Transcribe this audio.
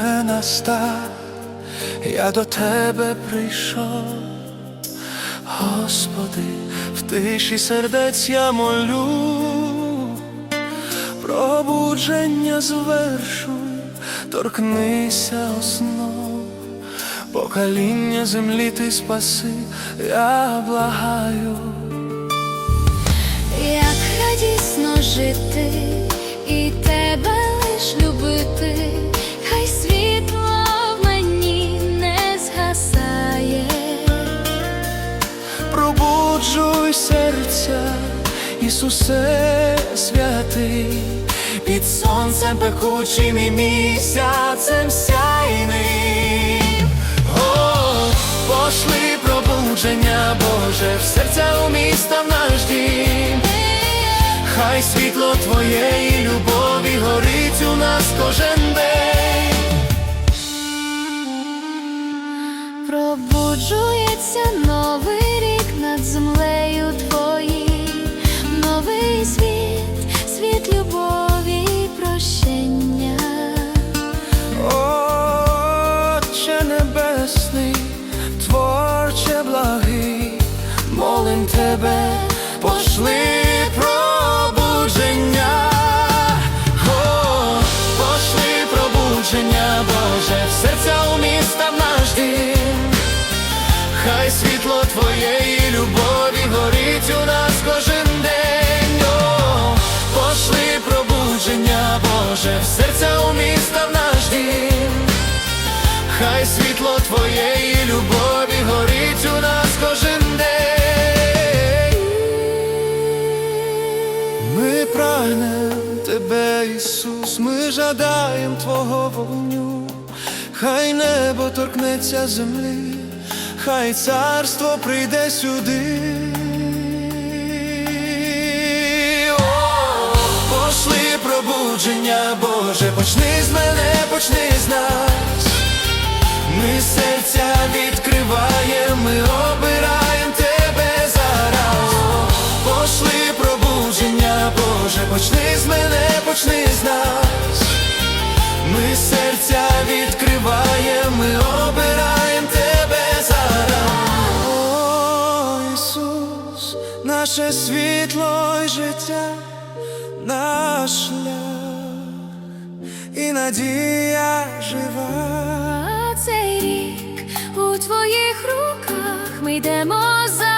настав, я до тебе прийшов, Господи, в тиші сердець я молю, пробудження звершуй, торкнися основ, покоління землі ти спаси, я благаю. Як радісно жити Ісусе святий, під сонцем пекучим і місяцем сяйним. О, пошли пробудження, Боже, в серця у міста в наш дім. Хай світло твоєї любові горить у нас кожен день. Пробуджується новий рік над землею тебе, пошли пробудження, О, пошли пробудження, Боже, в серця у міста в наш дім. Хай світло твоєї любові горить у нас кожен день. О, пошли пробудження, Боже, в серця у міста в наш дім. Хай світло твоєї любові горить у нас кожен день. Ми прагнем тебе, Ісус, ми жадаєм Твого вогню, хай небо торкнеться землі, хай царство прийде сюди. Пошли пробудження, Боже, почни з мене, почни з нас. Ми почни з мене, почни з нас. Ми серця відкриваємо, ми обираємо тебе зараз. О, Ісус, наше світло і життя, наш шлях і надія жива. Цей рік у твоїх руках ми йдемо за